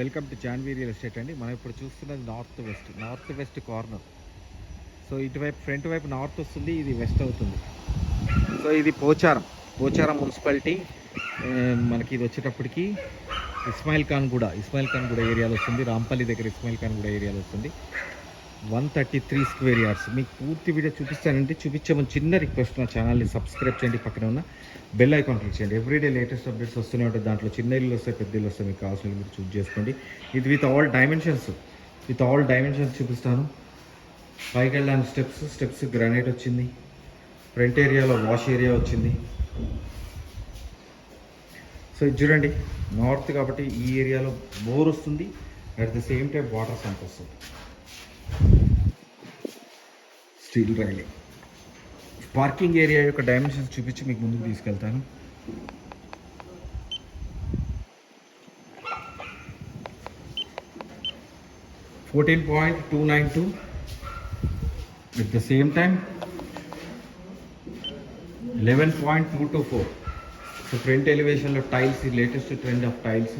Welcome to Janvi real estate అండి. మనం ఇప్పుడు చూస్తున్నది north west north west corner. So ఇటువైపు ఫ్రంట్ వైపు నార్త్ వస్తుంది ఇది వెస్ట్ అవుతుంది. సో ఇది పోచారం పోచారం మున్సిపాలిటీ. మనకి ఇది వచ్చేటప్పటికి ఇస్మాయిల్ ఖాన్ కూడా ఇస్మాయిల్ ఖాన్ కూడా ఏరియాలో వస్తుంది. రాంపల్లి దగ్గర ఇస్మాయిల్ ఖాన్ కూడా ఏరియాలో వస్తుంది. One thirty three square yards. మీకు పూర్తి వీడియో చూపిస్తానంటే చూపించమని చిన్న రిక్వెస్ట్ నా ఛానల్ని సబ్స్క్రైబ్ చేయండి. పక్కన ఉన్న బెల్ ఐకాన్ క్లిక్ చేయండి. ఎవ్రీడే లేటెస్ట్ అప్డేట్స్ వస్తూనే ఉంటాయి. దాంట్లో చిన్న ఇల్లు వస్తాయి పెద్ద ఇల్లు వస్తాయి. మీకు కావాల్సిన మీరు చూస్ చేసుకోండి. ఇది with all dimensions. With all dimensions చూపిస్తాను. పైకి వెళ్ళడానికి స్టెప్స్ స్టెప్స్ గ్రానైట్ వచ్చింది. ఫ్రంట్ ఏరియాలో వాష్ ఏరియా వచ్చింది. సో ఇది చూడండి నార్త్ కాబట్టి ఈ ఏరియాలో బోర్ వస్తుంది. At the same time water sump వస్తుంది. స్టీల్ రైలింగ్ పార్కింగ్ ఏరియా యొక్క డైమెన్షన్స్ చూపించి మీకు ముందుకు తీసుకెళ్తాను. Fourteen point two nine two with the same time eleven point two two four. So front ఎలివేషన్లో tiles latest trend of tiles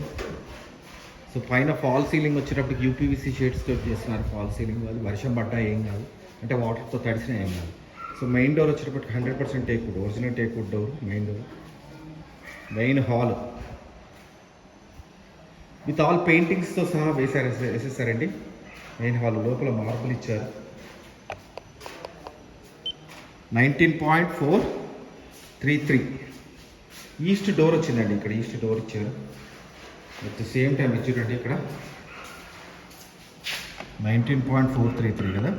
so పైన fall ceiling వచ్చేటప్పటికి UPVC shades తోటి చేస్తున్నారు fall ceiling అది వర్షం పడ్డా ఏం కాదు. అంటే వాటర్తో తడిసినా ఏం కాదు. సో మెయిన్ డోర్ వచ్చేటప్పటికి hundred percent teak wood original teak wood door main door. Main hall. With all పెయింటింగ్స్తో సహా వేశారు వేసేసారండి మెయిన్ హాల్ లోపల మార్పులు ఇచ్చారు. Nineteen point four three three. East door వచ్చిందండి ఇక్కడ ఈస్ట్ డోర్ ఇచ్చారు. అట్ ద సేమ్ టైం ఇచ్చారండి ఇక్కడ nineteen point four three three కదా?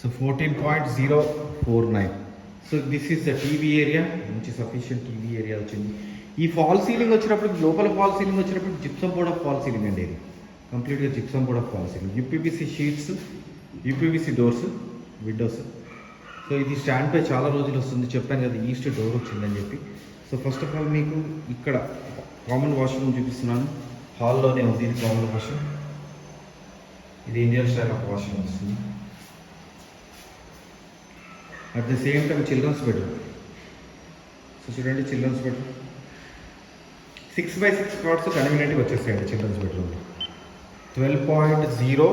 So fourteen point zero four nine so this is the TV area మంచి సఫిషియంట్ టీవీ ఏరియా వచ్చింది. ఈ fall ceiling వచ్చినప్పుడు లోపల ఫాల్ సీలింగ్ వచ్చినప్పుడు gypsum board of fall ceiling అండి ఇది. కంప్లీట్గా gypsum board of fall ceiling UPVC sheets UPVC doors windows so ఇది స్టాండ్ పై చాలా రోజులు వస్తుంది. చెప్పాను కదా ఈస్ట్ డోర్ వచ్చిందని చెప్పి. సో ఫస్ట్ ఆఫ్ ఆల్ మీకు ఇక్కడ కామన్ వాష్రూమ్ చూపిస్తున్నాను. హాల్లోనే ఉంది ఇది కామన్ వాష్రూమ్ ఇది ఇండియన్ స్టైల్ ఆఫ్ వాష్రూమ్ వస్తుంది. At the same time children's bedroom so చూడండి children's bedroom six by six cards కన్వీనియంట్గా వచ్చేసాయండి children's bedroom twelve point zero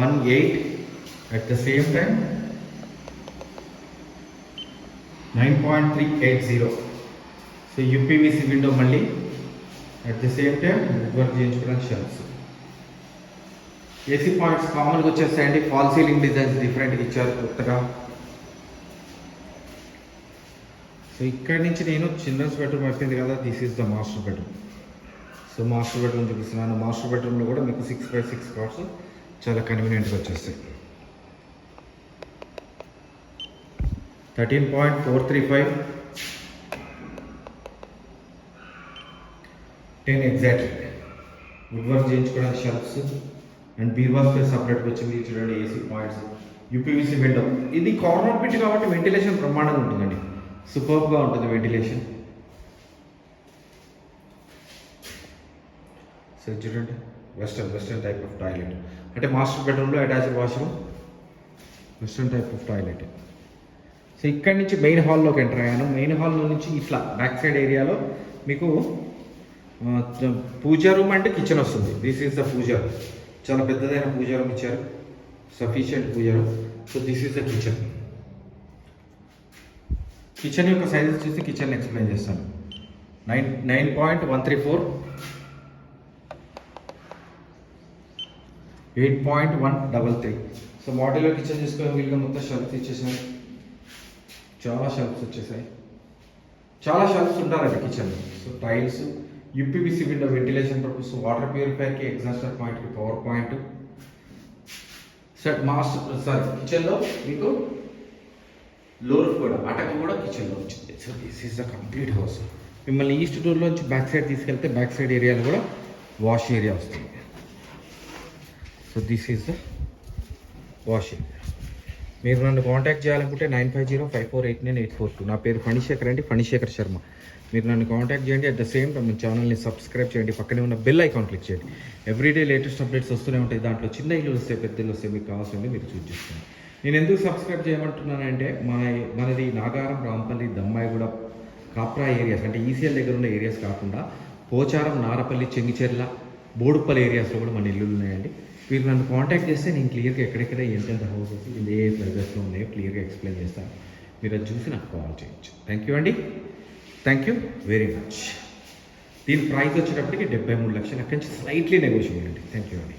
one eight at the same time nine point three eight zero so UPVC window మళ్ళీ at the same time work చేయించుకోవడానికి shelves AC points కామన్గా వచ్చేస్తాయండి. Fall ceiling designs డిఫరెంట్గా ఇచ్చారు కొత్తగా. So ఇక్కడ నుంచి నేను చిల్డ్రన్స్ బెడ్రూమ్ అయిపోయింది కదా. This is the master bedroom so master bedroom చూపిస్తున్నాను మాస్టర్ బెడ్రూమ్లో కూడా మీకు సిక్స్ బై సిక్స్ కార్డ్స్ చాలా కన్వీనియంట్గా వచ్చేస్తాయి. Thirteen point four three five ten exactly wood work చేయించుకోవడానికి షెల్ఫ్స్ అండ్ బీర్వా స్పేస్ సపరేట్గా వచ్చింది. చూడండి ఏసీ పాయింట్స్ యూపీవీసీ విండో ఇది కార్నర్ పిట్ కాబట్టి వెంటిలేషన్ బ్రహ్మాండంగా ఉంటుందండి. సూపర్గా ఉంటుంది వెంటిలేషన్ సో చూడండి. Western western type of toilet అంటే మాస్టర్ బెడ్రూమ్లో attached washroom western type of toilet so ఇక్కడి నుంచి మెయిన్ హాల్లోకి ఎంటర్ అయ్యాను. మెయిన్ హాల్లో నుంచి ఇట్లా బ్యాక్ సైడ్ ఏరియాలో మీకు పూజా రూమ్ అంటే కిచెన్ వస్తుంది. This is the puja room. చాలా పెద్దదైన పూజా రూమ్ ఇచ్చారు. Sufficient puja room. So this is the kitchen kitchen యొక్క సైజెస్ చూసి కిచెన్ ఎక్స్ప్లెయిన్ చేస్తాను. Nine nine point one three four eight point one double three so మోడల్లో kitchen చేసుకునే వీళ్ళకి మొత్తం షెల్ఫ్స్ ఇచ్చేసాయి చాలా షెల్ఫ్స్ వచ్చేసాయి. చాలా షెల్ఫ్స్ ఉంటారండి kitchen so tiles UPVC window ventilation purpose water ప్యూరిఫైర్కి exhauster పాయింట్కి power point. Sir master sir కిచెన్లో మీకు లోర్ కూడా అటక కూడా కిచెన్లో వచ్చింది. So this is the complete house మిమ్మల్ని ఈస్ట్ డోర్లోంచి బ్యాక్ సైడ్ తీసుకెళ్తే బ్యాక్ సైడ్ ఏరియాలో కూడా వాష్ ఏరియా వస్తుంది. So this is the wash area మీరు నన్ను కాంటాక్ట్ చేయాలనుకుంటే nine five zero five four eight nine eight four two నా పేరు ఫణిశేఖర్ అండి ఫణిశేఖర్ శర్మ. మీరు నన్ను కాంటాక్ట్ చేయండి అట్ ద సేమ్ టైం మన ఛానల్ని సబ్స్క్రైబ్ చేయండి పక్కనే ఉన్న బెల్ ఐకాన్ క్లిక్ చేయండి. ఎవ్రీడే లేటెస్ట్ అప్డేట్స్ వస్తూనే ఉంటాయి. దాంట్లో చిన్న ఇల్లు వస్తే పెద్ద ఇల్లు మీకు కావాల్సింది మీరు చూస్ చేసుకోండి. నేను ఎందుకు సబ్స్క్రైబ్ చేయమంటున్నానంటే మన మనది నాగారం రాంపల్లి దమ్మాయిగూడ కాప్రా ఏరియాస్ అంటే ఈసీఎల్ దగ్గర ఉన్న ఏరియాస్ కాకుండా పోచారం నారపల్లి చెంగిచెర్ల బోడుపల్లి ఏరియాస్లో కూడా మన ఇల్లులు ఉన్నాయండి. మీరు నన్ను కాంటాక్ట్ చేస్తే నేను క్లియర్గా ఎక్కడెక్కడ ఎంతెంత హౌసెస్ ఏ ఏ ప్రైజెస్లో ఉన్నాయో క్లియర్గా ఎక్స్ప్లెయిన్ చేస్తాను. మీరు అది చూసి నాకు కాల్ చేయొచ్చు. థ్యాంక్ యూ అండి. థ్యాంక్ యూ వెరీ మచ్ దీని ప్రైస్ వచ్చేటప్పటికి డెబ్బై మూడు లక్షలు అక్కడి నుంచి స్లైట్లీ నెగోషియేట్ అండి. థ్యాంక్ యూ అండి.